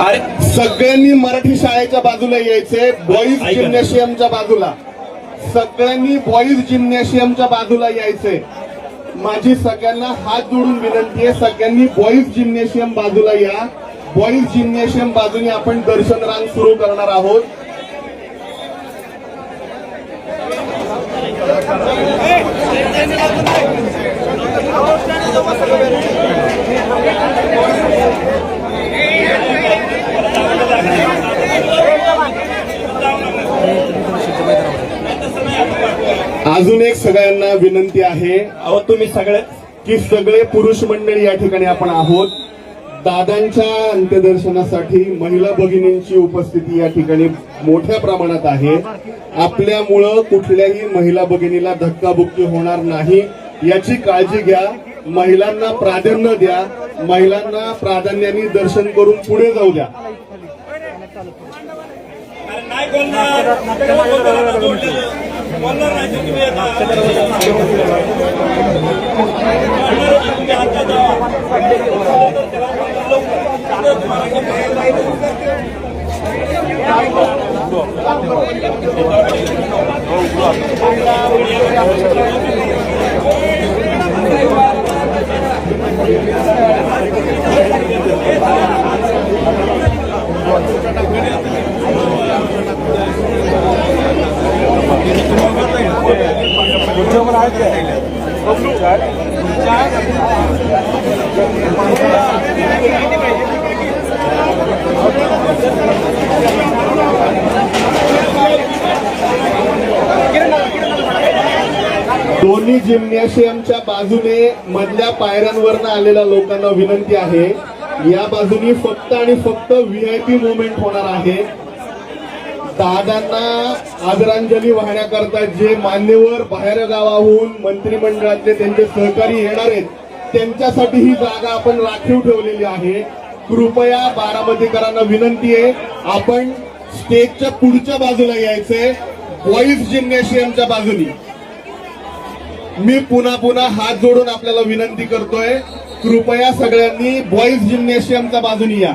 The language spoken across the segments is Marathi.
अरे सगळ्यांनी मराठी शाळेच्या बाजूला यायचे बॉईज. जिम्नॅशियमच्या बाजूला. सगळ्यांनी बॉईज जिम्नॅशियमच्या बाजूला यायचे माझी सगळ्यांना हात जोडून विनंती आहे सगळ्यांनी बॉईज जिम्नॅशियम बाजूला या. बॉईज जिम्नॅशियम बाजूने आपण दर्शन रांग सुरू करणार आहोत. अजून एक सगळ्यांना विनंती आहे. अहो तुम्ही सगळे की सगळे पुरुष मंडळी या ठिकाणी आपण आहोत. दादांच्या अंत्यदर्शनासाठी महिला भगिनींची उपस्थिती या ठिकाणी मोठ्या प्रमाणात आहे. आपल्यामुळं कुठल्याही महिला भगिनीला धक्काबुक्की होणार नाही. याची काळजी घ्या. महिलांना प्राधान्य द्या. महिलांना प्राधान्याने दर्शन करून पुढे जाऊ द्या. नाही बोलणार बोलणार बोलणार नाही तर तुम्ही आता. तुम्ही आता जा. दोन्ही जिम्नॅशियमच्या बाजूने मधल्या पायऱ्यांवरनं आलेल्या लोकांना विनंती आहे. या बाजूनी फक्त आणि फक्त व्ही आय पी मुवमेंट होणार आहे. दादांना आदरांजली वाहण्याकरता जे मान्यवर बाहेर गावाहून मंत्रिमंडळातले त्यांचे सहकारी येणार आहेत त्यांच्यासाठी ही जागा आपण राखीव ठेवलेली आहे. कृपया बारामतीकरांना विनंती आहे आपण स्टेजच्या पुढच्या बाजूला यायचंय. बॉईज जिम्नॅशियमच्या बाजूनी. मी पुन्हा पुन्हा हात जोडून आपल्याला विनंती करतोय कृपया सगळ्यांनी बॉईज जिम्नॅशियमच्या बाजूनी या.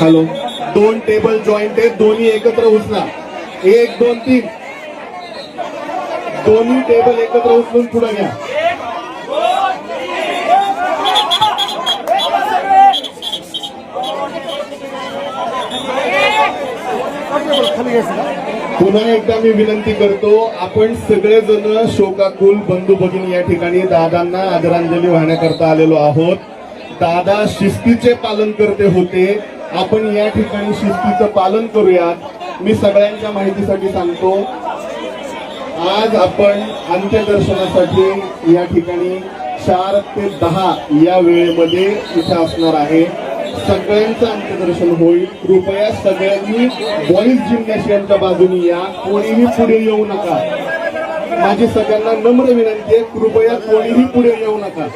हॅलो. दोन टेबल जॉईंट आहेत दोन्ही एकत्र उचला. एक दोन तीन. दोन्ही टेबल एकत्र उचलून पुढे घ्या. पुन्हा एकदा मी विनंती करतो आपण सगळेजण शोकाकुल बंधू भगिनी या ठिकाणी दादांना आदरांजली वाहण्याकरता आलेलो आहोत. दादा शिस्तीचे पालन करते होते. आपण या ठिकाणी शिस्तीचं पालन करूयात. मी सगळ्यांच्या माहितीसाठी सांगतो आज आपण अंत्यदर्शनासाठी या ठिकाणी चार ते दहा या वेळेमध्ये इथे असणार आहे. सगळ्यांचं अंत्यदर्शन होईल. कृपया सगळ्यांनी बॉईज जिमनॅशियमच्या बाजूने या. कोणीही पुढे येऊ नका. माझी सगळ्यांना नम्र विनंती आहे. कृपया कोणीही पुढे येऊ नका.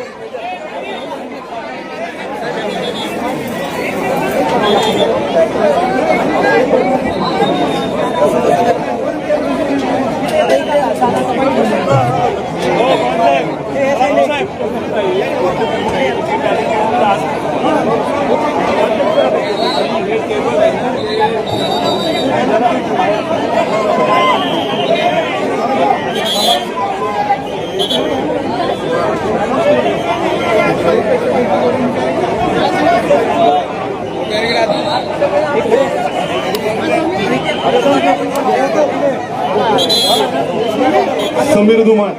Sameer Dhumal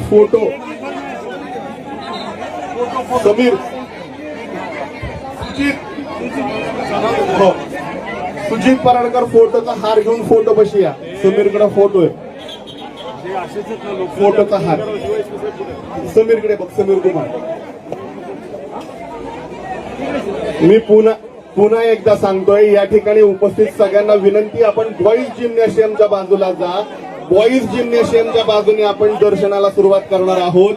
photo. Sameer. Sujit. हो। पराडकर फोटोचा हार घेऊन फोटो बशी या समीरकडे फोटो आहे. फोटोचा हार. समीरकडे बघ समीर कुमार. मी पुन्हा पुन्हा एकदा सांगतोय या ठिकाणी उपस्थित सगळ्यांना विनंती आपण बॉईज जिमनॅशियमच्या बाजूला जा. बॉईज जिम्नॅशियमच्या बाजूने आपण दर्शनाला सुरुवात करणार आहोत.